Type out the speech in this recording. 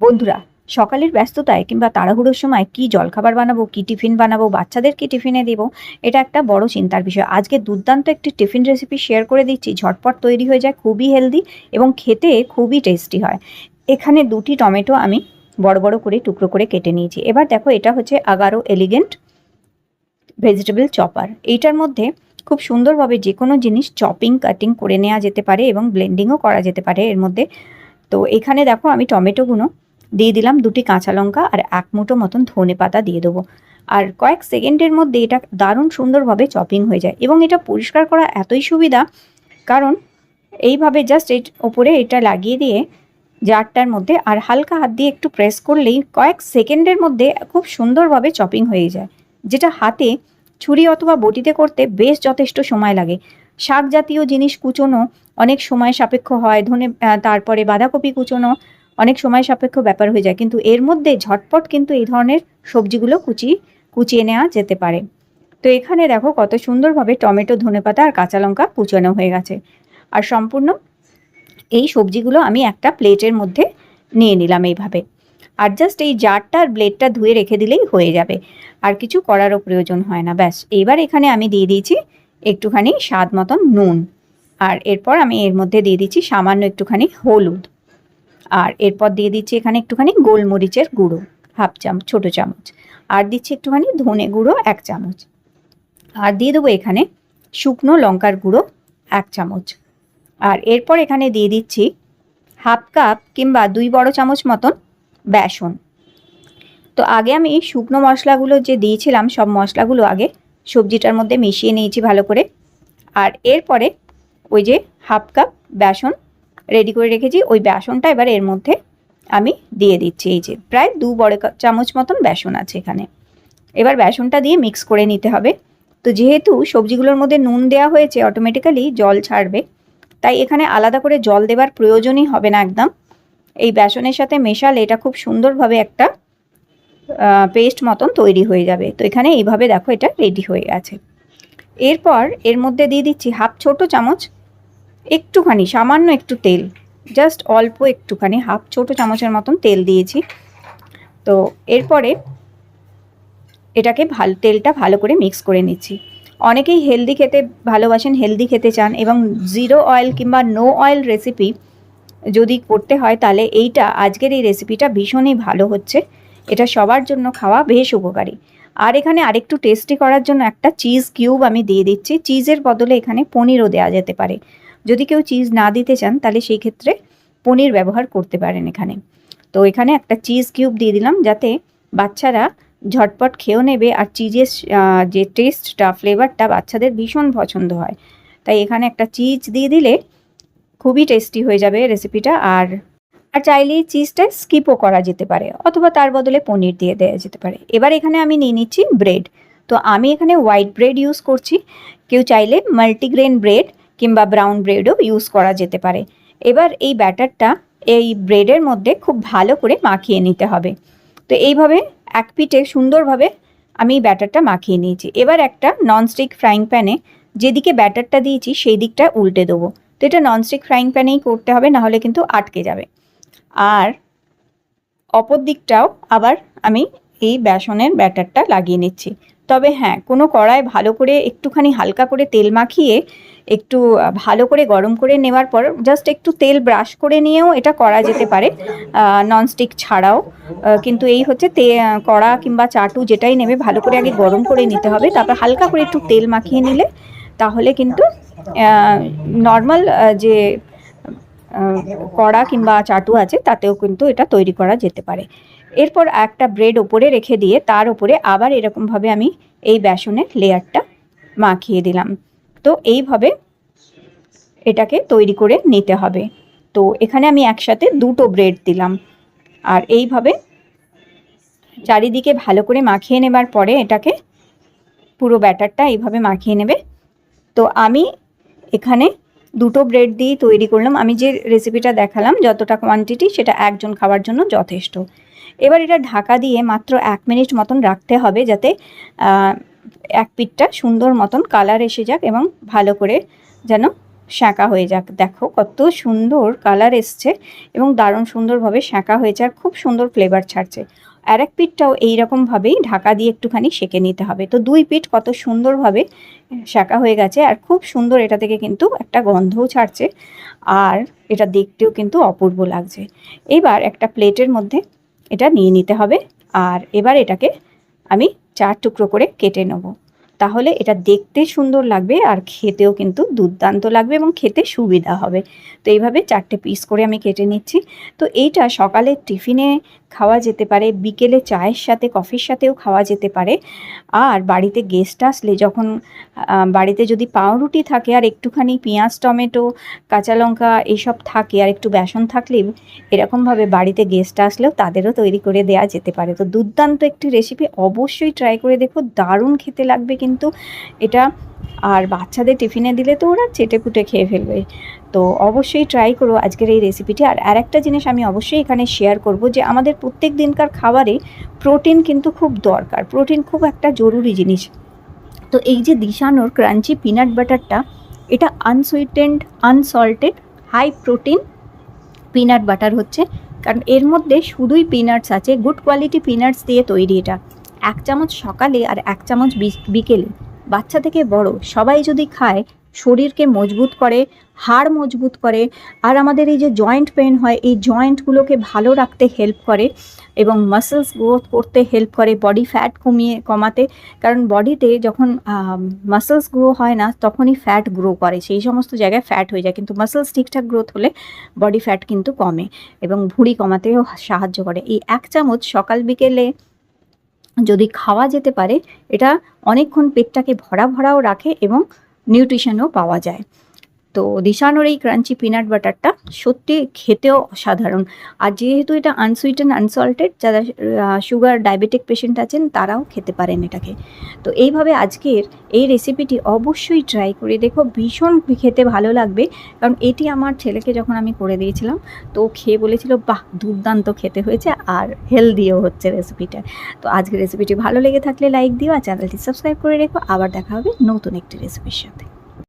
বন্ধুরা, সকালের ব্যস্ততায় কিংবা তাড়াহুড়োর সময় কি জলখাবার বানাবো, কি টিফিন বানাবো, বাচ্চাদের কি টিফিনে দেবো, এটা একটা বড় চিন্তার বিষয়। আজকে দুর্দান্ত একটি টিফিন রেসিপি শেয়ার করে দিচ্ছি। ঝটপট তৈরি হয়ে যায়, খুবই হেলদি এবং খেতে খুবই টেস্টি হয়। এখানে দুটি টমেটো আমি বড় বড় করে টুকরো করে কেটে নিয়েছি। এবার দেখো, এটা হচ্ছে আগারো এলিগেন্ট ভেজিটেবল চপার এইটার মধ্যে খুব সুন্দরভাবে যে কোনো জিনিস চপিং কাটিং করে নেওয়া যেতে পারে এবং ব্লেন্ডিংও করা যেতে পারে এর মধ্যে। তো এখানে দেখো, আমি টমেটোগুলো দিয়ে দিলাম দুটি কাঁচা লঙ্কা আর এক মুঠো মতন ধনে পাতা দিয়ে দেবো। আর কয়েক সেকেন্ডের মধ্যে এটা দারুণ সুন্দরভাবে চপিং হয়ে যায় এবং এটা পরিষ্কার করা এতই সুবিধা, কারণ এইভাবে জাস্ট এর ওপরে এটা লাগিয়ে দিয়ে জারটার মধ্যে আর হালকা হাত দিয়ে একটু প্রেস করলেই কয়েক সেকেন্ডের মধ্যে খুব সুন্দরভাবে চপিং হয়ে যায়, যেটা হাতে ছুরি অথবা বটিতে করতে বেশ যথেষ্ট সময় লাগে। শাক জাতীয় জিনিস কুচোনো অনেক সময় সাপেক্ষ হয়, ধনে তারপরে বাঁধাকপি কুচোনো অনেক সময় সাপেক্ষ ব্যাপার হয়ে যায়। কিন্তু এর মধ্যে ঝটপট কিন্তু এই ধরনের সবজিগুলো কুচি, কুচিয়ে নেওয়া যেতে পারে। তো এখানে দেখো কত সুন্দরভাবে টমেটো, ধনেপাতা আর কাঁচা লঙ্কা কুচানো হয়ে গেছে। আর সম্পূর্ণ এই সবজিগুলো আমি একটা প্লেটের মধ্যে নিয়ে নিলাম এইভাবে। আর জাস্ট এই জারটা আর ব্লেডটা ধুয়ে রেখে দিলেই হয়ে যাবে। আর কিছু করারও প্রয়োজন হয় না, ব্যাস। এইবার এখানে আমি দিয়ে দিয়েছি একটুখানি স্বাদ মতন নুন। আর এরপর আমি এর মধ্যে দিয়ে দিচ্ছি সামান্য একটুখানি হলুদ। আর এরপর দিয়ে দিচ্ছি এখানে একটুখানি গোলমরিচের গুঁড়ো, হাফ চামচ, ছোটো চামচ। আর দিচ্ছি একটুখানি ধনে গুঁড়ো, এক চামচ। আর দিয়ে দেবো এখানে শুকনো লঙ্কার গুঁড়ো, এক চামচ। আর এরপর এখানে দিয়ে দিচ্ছি হাফ কাপ কিংবা দুই বড় চামচ মতন বেসন। তো আগে আমি শুকনো মশলাগুলো যে দিয়েছিলাম, সব মশলাগুলো আগে সবজিটার মধ্যে মিশিয়ে নিয়েছি ভালো করে। আর এরপরে ওই যে হাফ কাপ বেসন রেডি করে রেখেছি। ওই বেসনটা এবার এর মধ্যে আমি দিয়ে দিচ্ছি। এই যে, প্রায় দু বড় চামচ মতন বেসন আছে এখানে। এবার বেসনটা দিয়ে মিক্স করে নিতে হবে। তো যেহেতু সবজিগুলোর মধ্যে নুন দেওয়া হয়েছে অটোমেটিক্যালি জল ছাড়বে। তাই এখানে আলাদা করে জল দেবার প্রয়োজনই হবে না একদম। এই বেসনের সাথে মেশালে এটা খুব সুন্দরভাবে একটা পেস্ট মতন তৈরি হয়ে যাবে। তো এখানে এইভাবে দেখো এটা রেডি হয়ে গেছে। এরপর এর মধ্যে দিয়ে দিচ্ছি হাফ ছোট চামচ একটুখানি, সামান্য একটু তেল জাস্ট অল্প একটুখানি হাফ ছোট চামচের মতন তেল দিয়েছি। তো এরপরে এটাকে ভালো, তেলটা ভালো করে মিক্স করে নিচ্ছি। অনেকেই হেলদি খেতে ভালোবাসেন হেলদি খেতে চান এবং জিরো অয়েল কিংবা নো অয়েল রেসিপি যদি করতে হয়, তাহলে এইটা আজকের এই রেসিপিটা ভীষণই ভালো হচ্ছে। এটা সবার জন্য খাওয়া বেশ উপকারী। আর এখানে আরেকটু টেস্টি করার জন্য একটা চিজ কিউব আমি দিয়ে দিচ্ছি। চিজের বদলে এখানে পনিরও দেওয়া যেতে পারে। যদি কেউ চিজ না দিতে চান, তাহলে সেই ক্ষেত্রে পনির ব্যবহার করতে পারেন এখানে। তো এখানে একটা চিজ কিউব দিয়ে দিলাম, যাতে বাচ্চারা ঝটপট খেয়েও নেবে আর চিজের যে টেস্টটা ফ্লেভারটা বাচ্চাদের ভীষণ পছন্দ হয়। তাই এখানে একটা চিজ দিয়ে দিলে খুবই টেস্টি হয়ে যাবে রেসিপিটা আর আর চাইলে চিজটা স্কিপও করা যেতে পারে অথবা তার বদলে পনির দিয়ে দেওয়া যেতে পারে। এবার এখানে আমি নিয়ে নিচ্ছি ব্রেড তো আমি এখানে হোয়াইট ব্রেড ইউজ করছি। কেউ চাইলে মাল্টিগ্রেন ব্রেড কিংবা ব্রাউন ব্রেডও ইউজ করা যেতে পারে। এবার এই ব্যাটারটা এই ব্রেডের মধ্যে খুব ভালো করে মাখিয়ে নিতে হবে। তো এইভাবে এক পিঠে সুন্দরভাবে আমি ব্যাটারটা মাখিয়ে নিয়েছি। এবার একটা ননস্টিক ফ্রাইং প্যানে যেদিকে ব্যাটারটা দিয়েছি সেই দিকটা উল্টে দেবো। তো এটা ননস্টিক ফ্রাইং প্যানেই করতে হবে নাহলে কিন্তু আটকে যাবে। আর অপর দিকটাও আবার আমি এই বেসনের ব্যাটারটা লাগিয়ে নিচ্ছি। তবে হ্যাঁ কোনো কড়ায় ভালো করে একটুখানি হালকা করে তেল মাখিয়ে একটু ভালো করে গরম করে নেওয়ার পর জাস্ট একটু তেল ব্রাশ করে নিয়েও এটা করা যেতে পারে ননস্টিক ছাড়াও। কিন্তু এই হচ্ছে তে কড়া কিংবা চাটু যেটাই নেবে ভালো করে আগে গরম করে নিতে হবে, তারপর হালকা করে একটু তেল মাখিয়ে নিলে তাহলে কিন্তু নর্মাল যে কড়া কিংবা চাটু আছে তাতেও কিন্তু এটা তৈরি করা যেতে পারে। এরপর একটা ব্রেড ওপরে রেখে দিয়ে তার উপরে আবার এরকমভাবে আমি এই বেসনের লেয়ারটা মাখিয়ে দিলাম। তো এইভাবে এটাকে তৈরি করে নিতে হবে। তো এখানে আমি একসাথে দুটো ব্রেড দিলাম। আর এইভাবে চারিদিকে ভালো করে মাখিয়ে নেবার পরে এটাকে পুরো ব্যাটারটা এইভাবে মাখিয়ে নেবে। তো আমি এখানে দুটো ব্রেড দিয়ে তৈরি করলাম। আমি যে রেসিপিটা দেখালাম, যতটা কোয়ান্টিটি সেটা একজন খাওয়ার জন্য যথেষ্ট। এবার এটা ঢাকা দিয়ে মাত্র এক মিনিট মতন রাখতে হবে যাতে এক পিঠটা সুন্দর মতন কালার এসে যাক এবং ভালো করে যেন শাঁকা হয়ে যাক। দেখো কত সুন্দর কালার এসছে এবং দারুণ সুন্দরভাবে শাঁকা হয়েছে আর খুব সুন্দর ফ্লেভার ছাড়ছে। আর এক পিঠটাও এইরকমভাবেই ঢাকা দিয়ে একটুখানি সেঁকে নিতে হবে। তো দুই পিঠ কত সুন্দরভাবে শাঁকা হয়ে গেছে আর খুব সুন্দর এটা থেকে কিন্তু একটা গন্ধও ছাড়ছে আর এটা দেখতেও কিন্তু অপূর্ব লাগছে। এবার একটা প্লেটের মধ্যে এটা নিয়ে নিতে হবে আর এবার এটাকে আমি চার টুকরো করে কেটে নেব। তাহলে এটা দেখতে সুন্দর লাগবে আর খেতেও কিন্তু দুর্দান্ত লাগবে এবং খেতে সুবিধা হবে। তো এইভাবে চারটে পিস করে আমি কেটে নিচ্ছি। তো এইটা সকালে টিফিনে খাওয়া যেতে পারে, বিকেলে চায়ের সাথে কফির সাথেও খাওয়া যেতে পারে। আর বাড়িতে গেস্ট আসলে যখন বাড়িতে যদি পাউরুটি থাকে আর একটুখানি পেঁয়াজ, টমেটো, কাঁচা লঙ্কা এইসব থাকে আর একটু বেসন থাকলে এরকমভাবে বাড়িতে গেস্ট আসলেও তাদেরও তৈরি করে দেওয়া যেতে পারে। তো দুর্দান্ত একটি রেসিপি অবশ্যই ট্রাই করে দেখো, দারুণ খেতে লাগবে কিন্তু। এটা আর বাচ্চাদের টিফিনে দিলে তো ওরা চেটে পুটে খেয়ে ফেলবে। তো অবশ্যই ট্রাই করো আজকের এই রেসিপিটি আর আরেকটা জিনিস আমি অবশ্যই এখানে শেয়ার করব যে আমাদের প্রত্যেক দিনকার খাবারে প্রোটিন কিন্তু খুব দরকার। প্রোটিন খুব একটা জরুরি জিনিস। তো এই যে দিশানোর ক্রাঞ্চি পিনাট বাটারটা এটা unsweetened unsalted high protein peanut butter হচ্ছে। কারণ এর মধ্যে শুধুই পিনাটস আছে গুড কোয়ালিটি পিনাটস দিয়ে তৈরি এটা। এক চামচ সকালে আর এক চামচ বিকেলে। বাচ্চা থেকে বড়, সবাই যদি খায়, শরীরকে মজবুত করে, হাড় মজবুত করে, আর আমাদের এই যে জয়েন্ট পেন হয়, এই জয়েন্টগুলোকে ভালো রাখতে হেল্প করে এবং মাসেলস গ্রোথ করতে হেল্প করে বডি ফ্যাট কমিয়ে, কমাতে। কারণ বডিতে যখন মাসেলস গ্রো হয় না, তখনই ফ্যাট গ্রো করে। সেই সমস্ত জায়গায় ফ্যাট হয়ে যায়। কিন্তু মাসেলস ঠিকঠাক গ্রোথ হলে বডি ফ্যাট কিন্তু কমে এবং ভুঁড়ি কমাতেও সাহায্য করে। এই এক চামচ সকাল বিকেলে যদি খাওয়া যেতে পারে এটা অনেকক্ষণ পেটটাকে ভরা ভরাও রাখে এবং নিউট্রিশনও পাওয়া যায়। তো দিশানোর এই ক্রাঞ্চি পিনাট বাটারটা সত্যি খেতেও অসাধারণ। আর যেহেতু এটা আনসুইটেন আনসল্টেড যারা সুগার ডায়াবেটিক পেশেন্ট আছেন, তারাও খেতে পারেন এটাকে। তো এইভাবে আজকের এই রেসিপিটি অবশ্যই ট্রাই করে দেখো, ভীষণ খেতে ভালো লাগবে। কারণ এটি আমার ছেলেকে যখন আমি করে দিয়েছিলাম, তো খেয়ে বলেছিল, বাহ, দুর্দান্ত খেতে হয়েছে আর হেলদিও হচ্ছে রেসিপিটা তো আজকের রেসিপিটি ভালো লেগে থাকলে লাইক দিও, আর চ্যানেলটি সাবস্ক্রাইব করে রেখো। আবার দেখা হবে নতুন একটি রেসিপির সাথে।